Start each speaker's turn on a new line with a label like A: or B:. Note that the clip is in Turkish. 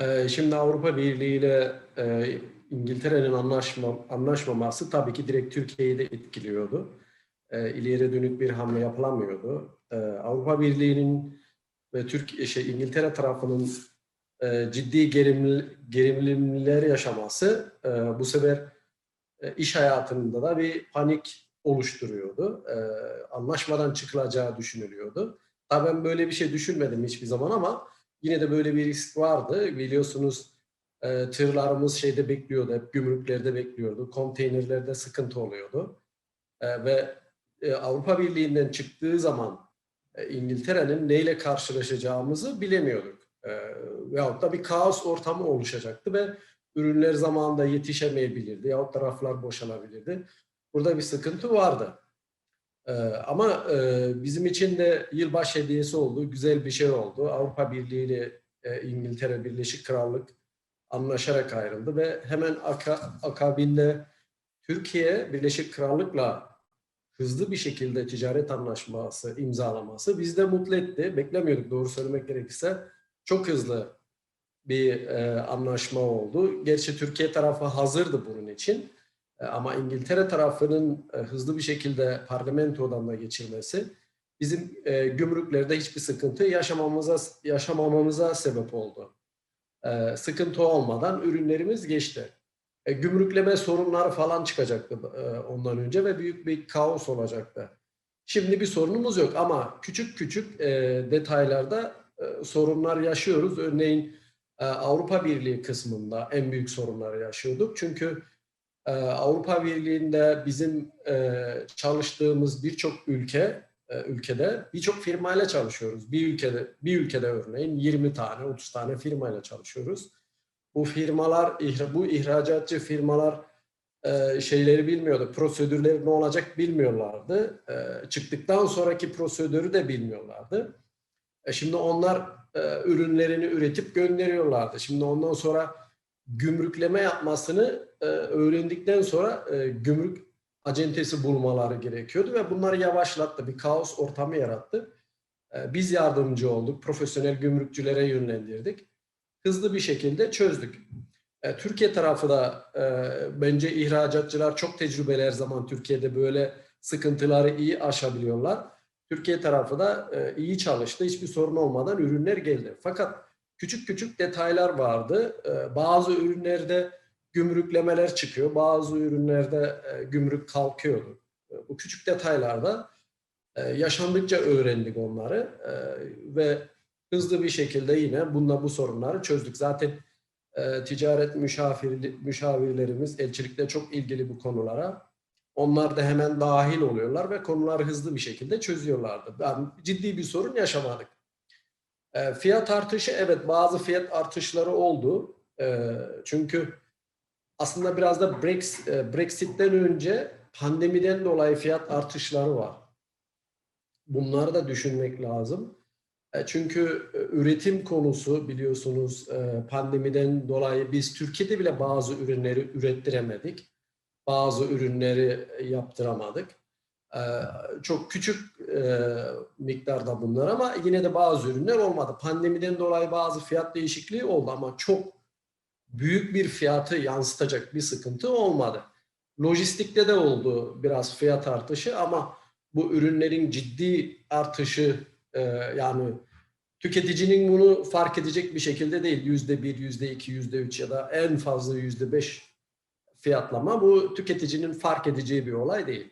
A: Ee, Şimdi Avrupa Birliği ile e, İngiltere'nin anlaşma, anlaşmaması tabii ki direkt Türkiye'yi de etkiliyordu. E, dönük bir hamle yapılamıyordu. E, Avrupa Birliği'nin ve Türkiye, şey, İngiltere tarafının e, ciddi gerilimler yaşaması e, bu sefer iş hayatında da bir panik oluşturuyordu. Anlaşmadan çıkılacağı düşünülüyordu. Tabii ben böyle bir şey düşünmedim hiçbir zaman ama yine de böyle bir risk vardı. Biliyorsunuz e, tırlarımız şeyde bekliyordu, hep gümrüklerde bekliyordu. Konteynerlerde sıkıntı oluyordu. E, ve e, Avrupa Birliği'nden çıktığı zaman e, İngiltere'nin neyle karşılaşacağımızı bilemiyorduk. E, veyahut da bir kaos ortamı oluşacaktı ve ürünler zamanında yetişemeyebilirdi yahut da raflar boşalabilirdi. Burada bir sıkıntı vardı. Ee, ama e, bizim için de yılbaşı hediyesi oldu, güzel bir şey oldu. Avrupa Birliği ile e, İngiltere Birleşik Krallık anlaşarak ayrıldı ve hemen aka, akabinde Türkiye Birleşik Krallık'la hızlı bir şekilde ticaret anlaşması imzalaması bizi de mutlu etti. Beklemiyorduk doğru söylemek gerekirse. Çok hızlı bir e, anlaşma oldu. Gerçi Türkiye tarafı hazırdı bunun için. E, Ama İngiltere tarafının e, hızlı bir şekilde parlamentodan da geçirmesi bizim e, gümrüklerde hiçbir sıkıntı yaşamamıza yaşamamamıza sebep oldu. Sıkıntı olmadan ürünlerimiz geçti. Gümrükleme sorunları falan çıkacaktı ondan önce ve büyük bir kaos olacaktı. Şimdi bir sorunumuz yok ama küçük küçük detaylarda sorunlar yaşıyoruz. Örneğin Avrupa Birliği kısmında en büyük sorunları yaşıyorduk. Çünkü ee, Avrupa Birliği'nde bizim e, çalıştığımız birçok ülke e, ülkede birçok firmayla çalışıyoruz. Bir ülkede bir ülkede örneğin 20 tane 30 tane firmayla çalışıyoruz. Bu firmalar bu ihracatçı firmalar e, şeyleri bilmiyordu. Prosedürleri ne olacak bilmiyorlardı. E, çıktıktan sonraki prosedürü de bilmiyorlardı. Şimdi onlar ürünlerini üretip gönderiyorlardı. Şimdi ondan sonra gümrükleme yapmasını e, öğrendikten sonra e, gümrük acentesi bulmaları gerekiyordu ve bunları yavaşlattı. Bir kaos ortamı yarattı. E, biz yardımcı olduk. Profesyonel gümrükçülere yönlendirdik. Hızlı bir şekilde çözdük. E, Türkiye tarafı da e, bence ihracatçılar çok tecrübeli her zaman Türkiye'de böyle sıkıntıları iyi aşabiliyorlar. Türkiye tarafı da e, iyi çalıştı. Hiçbir sorun olmadan ürünler geldi. Fakat küçük küçük detaylar vardı. Ee, Bazı ürünlerde gümrüklemeler çıkıyor, bazı ürünlerde e, gümrük kalkıyordu. E, Bu küçük detaylarda e, yaşandıkça öğrendik onları e, ve hızlı bir şekilde yine bununla bu sorunları çözdük. Zaten e, ticaret müşavir, müşavirlerimiz elçilikte çok ilgili bu konulara. Onlar da hemen dahil oluyorlar ve konuları hızlı bir şekilde çözüyorlardı. Yani ciddi bir sorun yaşamadık. E, fiyat artışı evet bazı fiyat artışları oldu. E, çünkü aslında biraz da e, Brexit'ten önce pandemiden dolayı fiyat artışları var. Bunları da düşünmek lazım. E, çünkü e, üretim konusu biliyorsunuz pandemiden dolayı biz Türkiye'de bile bazı ürünleri ürettiremedik. Bazı ürünleri yaptıramadık. Ee, çok küçük e, miktarda bunlar ama yine de bazı ürünler olmadı. Pandemiden dolayı bazı fiyat değişikliği oldu ama çok büyük bir fiyatı yansıtacak bir sıkıntı olmadı. Lojistikte de oldu biraz fiyat artışı ama bu ürünlerin ciddi artışı e, yani tüketicinin bunu fark edecek bir şekilde değil. Yüzde bir, yüzde iki, yüzde üç ya da en fazla yüzde beş fiyatlama bu tüketicinin fark edeceği bir olay değil.